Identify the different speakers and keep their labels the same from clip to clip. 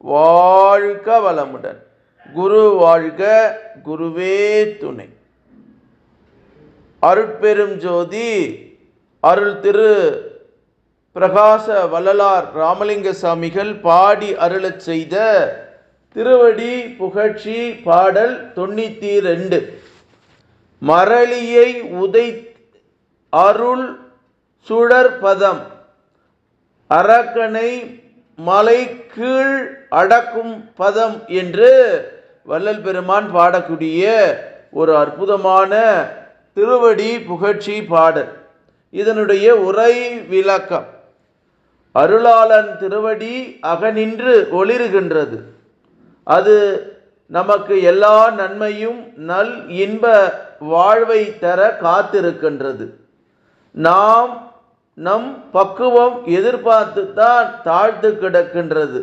Speaker 1: வாழ்க வளமுடன். குரு வாழ்க குருவே துணை. அருட்பெரும் ஜோதி அருள் திரு பிரகாச வள்ளலார் ராமலிங்க சாமிகள் பாடி அருளச் செய்த திருவடி புகழ்ச்சி பாடல் தொண்ணூற்றி ரெண்டு. மரளியை உதை அருள் சுடர் பதம் அரக்கனை மலை கீழ் அடக்கும் பதம் என்று வள்ளல் பெருமான் பாடக்கூடிய ஒரு அற்புதமான திருவடி புகழ்ச்சி பாடல். இதனுடைய உரை விளக்கம். அருளாளன் திருவடி அகநின்று ஒளிருகின்றது. அது நமக்கு எல்லா நன்மையும் நல் இன்ப வாழ்வை தர காத்திருக்கின்றது. நாம் நம் பக்குவம் எதிர்பார்த்து தான் தாழ்த்து கிடக்கின்றது.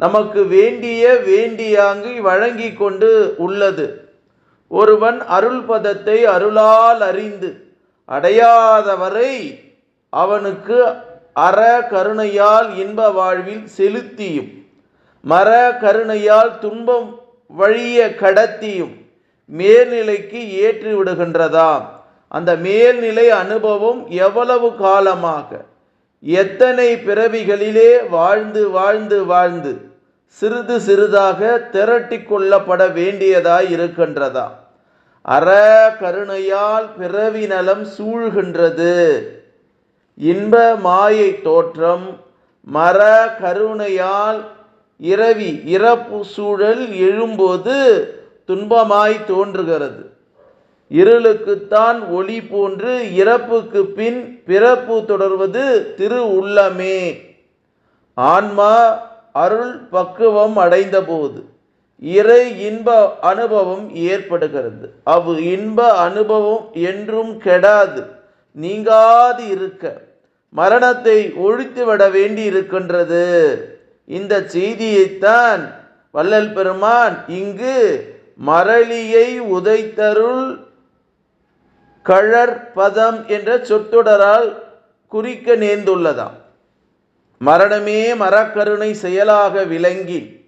Speaker 1: நமக்கு வேண்டிய வேண்டியாங்கி வழங்கி கொண்டு உள்ளது. ஒருவன் அருள் பதத்தை அருளால் அறிந்து அடையாதவரை அவனுக்கு அற கருணையால் இன்ப வாழ்வில் செலுத்தியும் மர கருணையால் துன்பம் வழிய கடத்தியும் மேல்நிலைக்கு ஏற்றி விடுகின்றதாம் அந்த மேல்நிலை அனுபவம் எவ்வளவு காலமாக? எத்தனை பிறவிகளிலே வாழ்ந்து வாழ்ந்து வாழ்ந்து சிறிது சிறிதாக திரட்டி கொள்ளப்பட வேண்டியதாய் இருக்கின்றதா? அற கருணையால் பிறவி நலம் சூழ்கின்றது. இன்ப மாயை தோற்றம் மர கருணையால் இரவி இறப்பு சூழல் எழும்போது துன்பமாய் தோன்றுகிறது. இருளுக்குத்தான் ஒளி போன்று இறப்புக்கு பின் பிறப்பு தொடர்வது திரு உள்ளமே. ஆன்மா அருள் பக்குவம் அடைந்தபோது இறை இன்ப அனுபவம் ஏற்படுகிறது. அவ்வு இன்ப அனுபவம் என்றும் கெடாது. நீங்காது இருக்க. மரணத்தை ஒழித்துவிட வேண்டி இருக்கின்றது. இந்த செய்தியைத்தான் வள்ளல் பெருமான் இங்கு மரளியை உதைத்தருள் கழற் பதம் என்ற சொற்றொடரால் குறிக்க நேர்ந்துள்ளதாம். மரணமே மரக்கருணை செயலாக விளங்கி